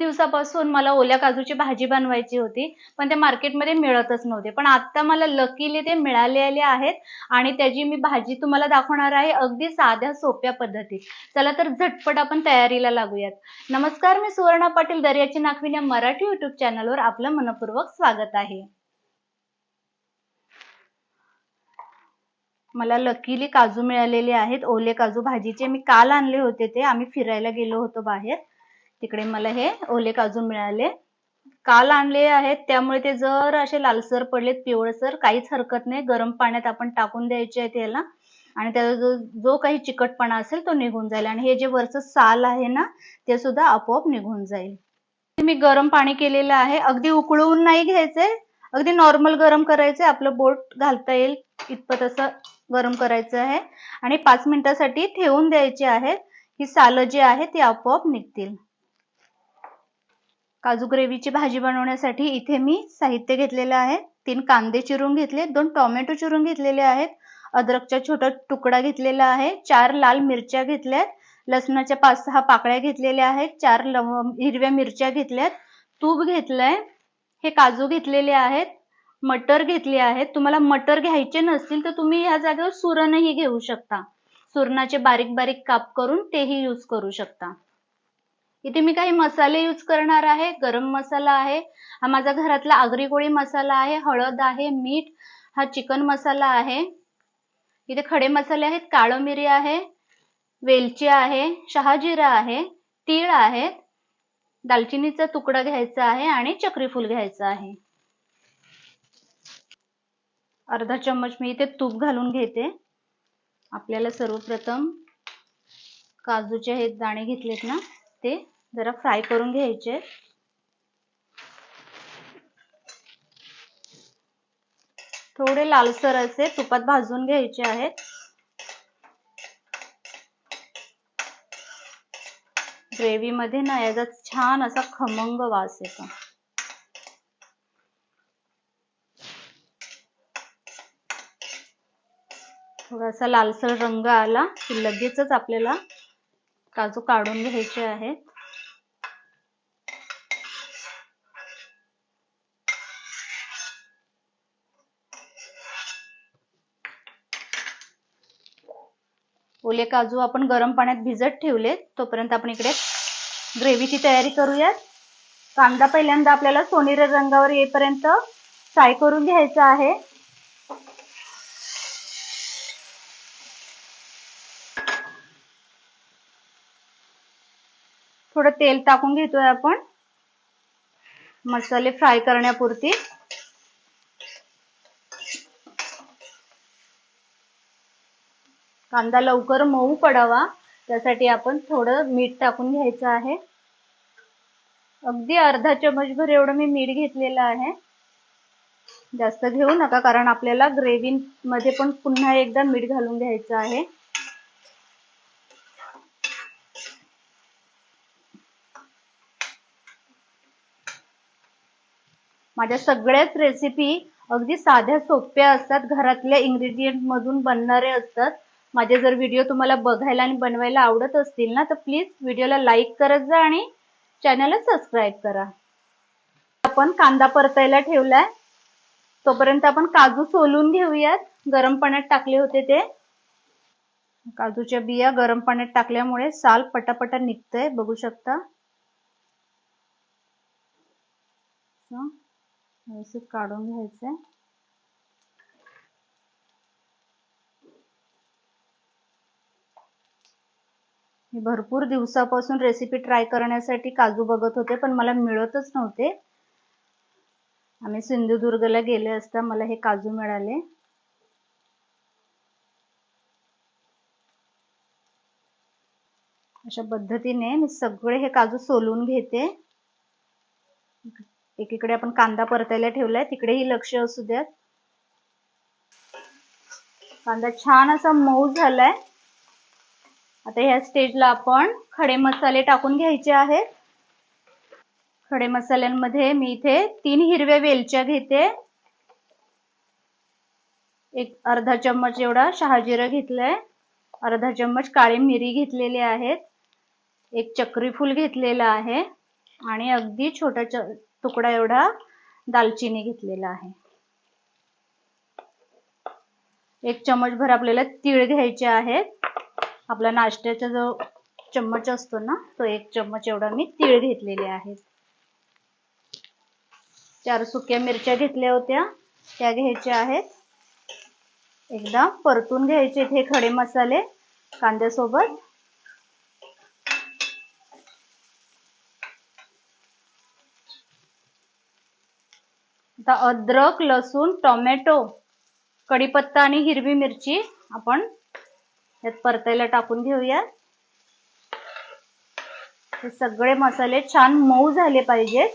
दिवसापासून मला ओल्या काजूची भाजी बनवायची होती पण ते मार्केटमध्ये मिळतच नव्हते. पण आता मला लकीली ते मिळालेले आहेत आणि त्याची मी भाजी तुम्हाला दाखवणार आहे अगदी साध्या सोप्या पद्धतीत. चला तर झटपट आपण तयारीला लागूयात. नमस्कार मी सुवर्णा पाटील दर्याची नाखवीन या मराठी युट्यूब चॅनलवर आपलं मनपूर्वक स्वागत आहे. मला लकीली काजू मिळालेले आहेत. ओले काजू भाजीचे मी काल आणले होते ते. आम्ही फिरायला गेलो होतो बाहेर. तिकडे मला हे ओले काजू मिळाले. काल आणले आहेत त्यामुळे ते जर असे लालसर पडलेत पिवळसर काहीच हरकत नाही. गरम पाण्यात आपण टाकून द्यायचे आहेत याला आणि त्याचा जो जो काही चिकटपणा असेल तो निघून जाईल. आणि हे जे वरचं साल आहे ना ते सुद्धा आपोआप निघून जाईल. मी गरम पाणी केलेलं आहे. अगदी उकळून नाही घ्यायचंय अगदी नॉर्मल गरम करायचंय आपलं बोट घालता येईल. इतपत असं गरम करायचं आहे. आणि पाच मिनिटासाठी ठेवून द्यायचे आहेत ही सालं जी आहे ती आपोआप निघतील. काजू ग्रेव्हीची भाजी बनवण्यासाठी इथे मी साहित्य घेतलेलं आहे. तीन कांदे चिरून घेतले दोन टोमॅटो चिरून घेतलेले आहेत. अद्रकचा छोटा तुकडा घेतलेला आहे. चार लाल मिरच्या घेतल्यात. लसणाच्या पाच सहा पाकळ्या घेतलेल्या आहेत. चार हिरव्या मिरच्या घेतल्यात. तूप घेतलंय. हे काजू घेतलेले आहेत. मटर घेतले आहेत. तुम्हाला मटर घ्यायचे नसतील तर तुम्ही ह्या जागेवर सुरणही घेऊ शकता. सुरणाचे बारीक बारीक काप करून तेही यूज करू शकता. इथे मी काही मसाले यूज करणार आहे. गरम मसाला आहे. हा माझा घरातला आगरी कोळी मसाला आहे. हळद आहे मीठ हा चिकन मसाला आहे. इथे खडे मसाले आहेत काळं मिरी आहे वेलची आहे शहाजिरा आहे तीळ आहेत दालचिनीचा तुकडा घ्यायचा आहे आणि चक्रीफूल घ्यायचा आहे. अर्धा चम्मच मी इथे तूप घालून घेते. आपल्याला सर्वप्रथम काजूचे हे दाणे घेतलेत ना? ते जरा फ्राय करून घ्यायचे. थोडे लालसर असे तुपात भाजून घ्यायचे आहेत. ग्रेव्ही मध्ये ना याचा छान असा खमंग वास येतो. थोडासा लालसर रंग आला की लगेचच आपल्याला काजू काढून घ्यायचे आहेत. ओले काजू आपण गरम पाण्यात भिजत ठेवले तोपर्यंत आपण इकडे ग्रेव्हीची तयारी करूयात. कांदा पहिल्यांदा आपल्याला सोनेरी रंगावर येईपर्यंत फ्राय करून घ्यायचा आहे. थोडं तेल टाकून घेतोय आपण. मसाले फ्राय करण्यापुरती. कांदा लवकर मऊ पडावा. त्यासाठी आपण थोडं मीठ टाकून घ्यायचं आहे. अगदी अर्धा चमचभर एवढं मी मीठ घेतलेलं आहे. जास्त घेऊ नका कारण आपल्याला ग्रेव्ही मध्ये पण पुन्हा एकदा मीठ घालून घ्यायचं आहे. माझ्या सगळ्याच रेसिपी अगदी साध्या सोप्या असतात. घरातल्या इन्ग्रेडियंट मधून बनणारे असतात. माझे जर व्हिडिओ तुम्हाला बघायला आणि बनवायला आवडत असतील ना तर प्लीज व्हिडिओला लाईक करत जा आणि चॅनलला सबस्क्राईब करा. आपण कांदा परतायला ठेवलाय. तोपर्यंत आपण काजू सोलून घेऊयात. गरम पाण्यात टाकले होते ते. काजूच्या बिया गरम पाण्यात टाकल्यामुळे साल पटापटा निघतंय. बघू शकता. व्यवस्थित काढून आहे मी भरपूर दिवसापासून रेसिपी ट्राय करण्यासाठी काजू बघत होते पण मला मिळतच नव्हते. आम्ही सिंधुदुर्गला गेले असता मला हे काजू मिळाले. अशा पद्धतीने मी सगळे हे काजू सोलून घेते. एकीकडे आपण कांदा परतायला ठेवलाय तिकडेही लक्ष असू द्यात. कांदा छान असा मऊ झालाय. आता ह्या स्टेजला आपण खडे मसाले टाकून घ्यायचे आहेत. खडे मसाल्यांमध्ये मी इथे तीन हिरव्या वेलच्या घेते. एक अर्धा चम्मच एवढा शहाजिरा घेतलाय. अर्धा चम्मच काळी मिरी घेतलेली आहेत. एक चक्रीफूल घेतलेला घेतलेलं आहे. आणि अगदी छोटा तुकडा एवढा दालचिनी घेतलेला आहे. एक चमचभर आपल्याला तीळ घ्यायचे आहेत. आपला नाश्त्याचा जो चम्मच असतो ना तो एक चम्मच एवढा मी तीळ घेतलेले आहेत. चार सुक्या मिरच्या घेतल्या होत्या त्या घ्यायच्या आहेत. एकदा परतून घ्यायचे हे खडे मसाले कांद्यासोबत. आता अद्रक लसूण टोमॅटो कढीपत्ता आणि हिरवी मिरची आपण यात परतायला टाकून घेऊया. हे सगळे मसाले छान मऊ झाले पाहिजेत.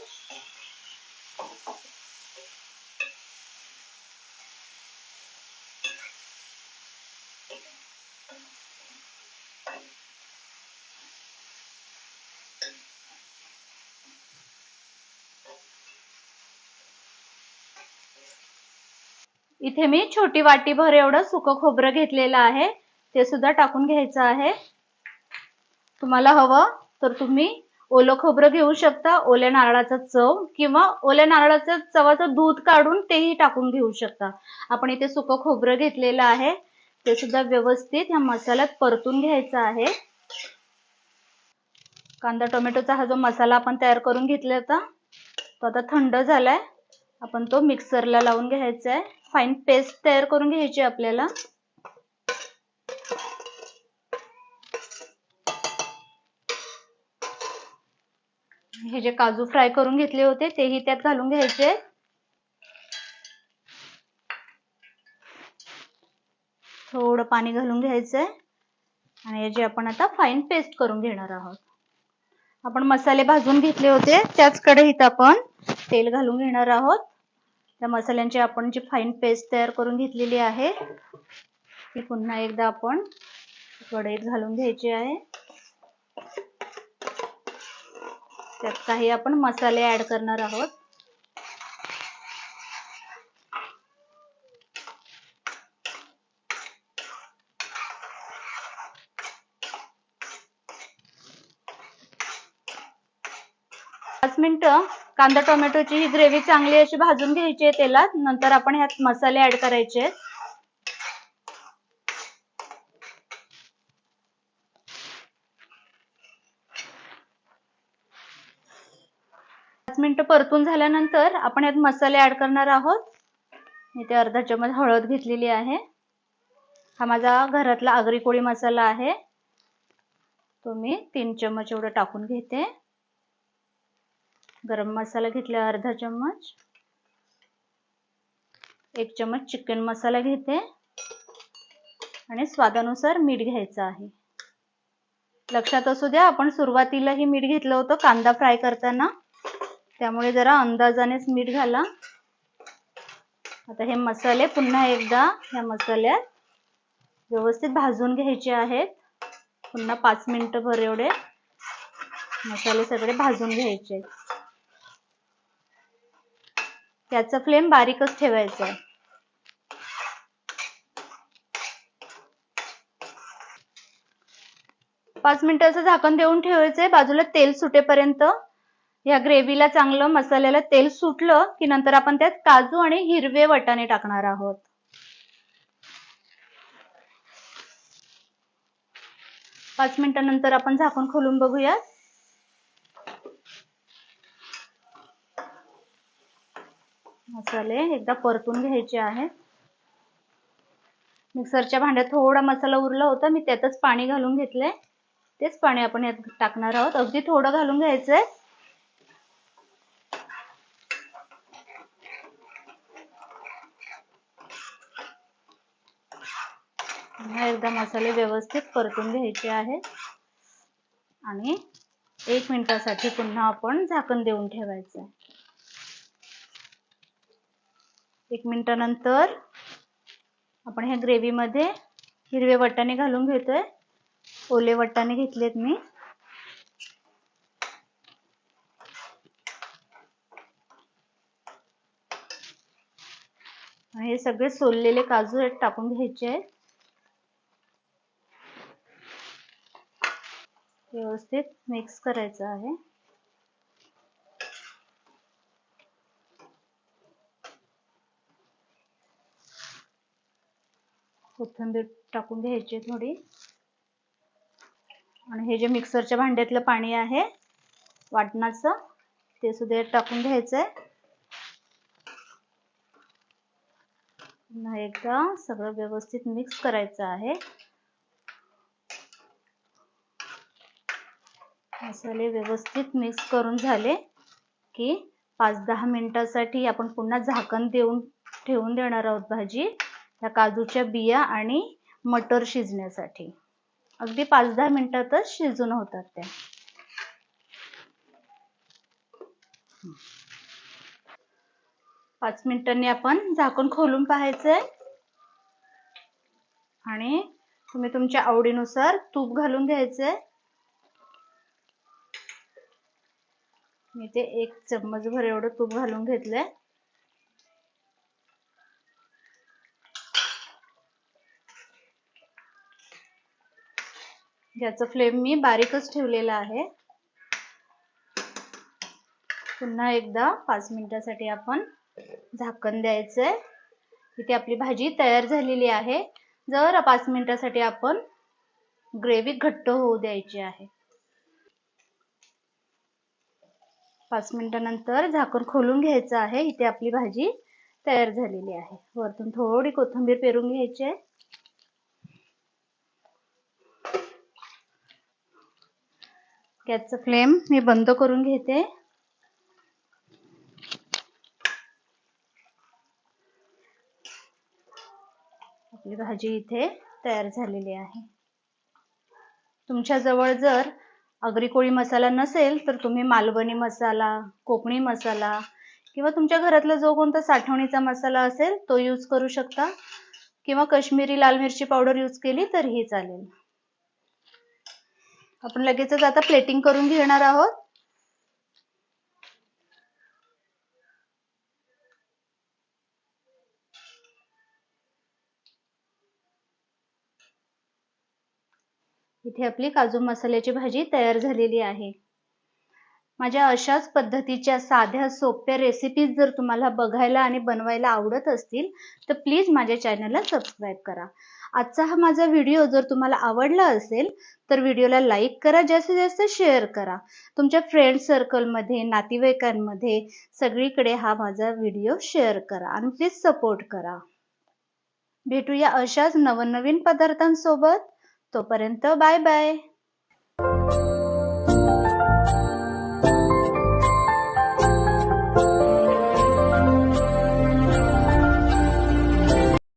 इथे मी छोटी वाटी भर एवढं सुकं खोबरं घेतलेलं आहे. ते सुद्धा टाकून घ्यायचं आहे. तुम्हाला हवं तर तुम्ही ओलं खोबरं घेऊ शकता ओल्या नारळाचा चव किंवा ओल्या नारळाचं चवाचं दूध काढून तेही टाकून घेऊ शकता. आपण इथे सुकं खोबरं घेतलेलं आहे. ते सुद्धा व्यवस्थित ह्या मसाल्यात परतून घ्यायचं आहे. कांदा टोमॅटोचा हा जो मसाला आपण तयार करून घेतला होता तो आता थंड झालाय. आपण तो मिक्सरला लावून घ्यायचा आहे. फाईन पेस्ट तयार करून घ्यायची आपल्याला. हे जे काजू फ्राय करून घेतले होते तेही त्यात घालून घ्यायचे. थोडं पाणी घालून घ्यायचंय. आणि याची आपण आता फाईन पेस्ट करून घेणार आहोत. आपण मसाले भाजून घेतले होते त्याच कढईत आपण तेल घालून घेणार आहोत. त्या मसाल्यांची आपण जी फाईन पेस्ट तयार करून घेतलेली आहे ती पुन्हा एकदा आपण कढईत घालून घ्यायची आहे. त्यात काही आपण मसाले ऍड करणार आहोत. पाच मिनिटं कांदा टोमॅटोची ही ग्रेव्ही चांगली अशी भाजून घ्यायची आहे तेलात. नंतर आपण ह्यात मसाले ऍड करायचे पाच मिनिटं परतून झाल्यानंतर आपण यात मसाले ऍड करणार आहोत. इथे अर्धा चमच हळद घेतलेली आहे. हा माझा घरातला आगरी कोळी मसाला आहे. तो मी तीन चम्मच एवढं टाकून घेते. गरम मसाला घेतला अर्धा चम्मच. एक चम्मच चिकन मसाला घेते. आणि स्वादानुसार मीठ घ्यायचं आहे. लक्षात असू द्या आपण सुरुवातीलाही मीठ घेतलं होतं कांदा फ्राय करताना. त्यामुळे जरा अंदाजानेच मीठ घाला. आता हे मसाले पुन्हा एकदा ह्या मसाल्यात व्यवस्थित भाजून घ्यायचे आहेत. पुन्हा पाच मिनिटं भर एवढे मसाले सगळे भाजून घ्यायचे आहेत. त्याचा फ्लेम बारीकच ठेवायचा आहे पाच मिनिटाचं झाकण देऊन ठेवायचंय. बाजूला तेल सुटेपर्यंत. या ग्रेव्हीला चांगलं मसाल्याला तेल सुटलं की नंतर आपण त्यात काजू आणि हिरवे वटाणे टाकणार आहोत. पाच मिनिटानंतर आपण झाकून खोलून बघूया मसाले एकदा परतून घ्यायचे आहेत मिक्सरच्या भांड्यात थोडा मसाला उरला होता मी त्यातच पाणी घालून घेतले. तेच पाणी आपण यात टाकणार आहोत. अगदी थोडं घालून घ्यायचंय. एकदा मसाले व्यवस्थित परतून घ्यायचे आहेत आणि एक मिनिटासाठी पुन्हा आपण झाकण देऊन ठेवायचं आहे एक मिनटानंतर आपण ह्या ग्रेव्हीमध्ये हिरवे वटाणे घालून घेतोय. ओले वटाणे घेतलेत मी. हे सगळे सोललेले काजू टाकून घ्यायचे आहेत. व्यवस्थित मिक्स करायचं आहे. कोथिंबीर टाकून घ्यायची थोडी. आणि हे जे मिक्सरच्या भांड्यातलं पाणी आहे वाटणाचं ते सुद्धा टाकून घ्यायचं आहे एकदा सगळं व्यवस्थित मिक्स करायचं आहे. मसाले व्यवस्थित मिक्स करून झाले की पाच दहा मिनिटासाठी आपण पुन्हा झाकण देऊन ठेवून देणार आहोत भाजी. त्या काजूच्या बिया आणि मटर शिजण्यासाठी. अगदी पाच दहा मिनिटातच शिजून होतात त्या. पाच मिनिटांनी आपण झाकण खोलून पाहायचंय. आणि तुम्ही तुमच्या आवडीनुसार तूप घालून घ्यायचंय. मी ते एक चम्मच भर एवढं तूप घालून घेतलंय. याचं फ्लेम मी बारीकच ठेवलेला आहे. पुन्हा एकदा पाच मिनिटासाठी आपण झाकण द्यायचंय. इथे आपली भाजी तयार झालेली आहे. जर पाच मिनिटासाठी आपण ग्रेव्ही घट्ट होऊ द्यायची आहे. पाच मिनिटानंतर झाकण खोलून घ्यायचं आहे. इथे आपली भाजी तयार झालेली आहे. वरतून थोडी कोथिंबीर पेरून घ्यायची आहे. गॅसचं फ्लेम मी बंद करून घेते. आपली भाजी इथे तयार झालेली आहे. तुमच्याजवळ जर आगरी कोळी मसाला नसेल तर तुम्ही मालवणी मसाला कोकणी मसाला किंवा तुमच्या घरातला जो कोणता साठवणीचा मसाला असेल तो यूज करू शकता. किंवा कश्मीरी लाल मिरची पावडर यूज केली तरीही चालेल. आपण लगेचच आता प्लेटिंग करून घेणार आहोत. इथे आपली काजू मसाल्याची भाजी तयार झालेली आहे. माझ्या अशाच पद्धतीच्या साध्या सोप्या रेसिपीज जर तुम्हाला बघायला आणि बनवायला आवडत असतील तर प्लीज माझ्या चॅनलला सबस्क्राईब करा. आजचा हा माझा व्हिडिओ जर तुम्हाला आवडला असेल तर व्हिडिओला लाईक करा जास्तीत जास्त शेअर करा. तुमच्या फ्रेंड सर्कलमध्ये नातेवाईकांमध्ये सगळीकडे हा माझा व्हिडिओ शेअर करा आणि प्लीज सपोर्ट करा. भेटूया अशाच नवनवीन पदार्थांसोबत. तोपर्यंत बाय बाय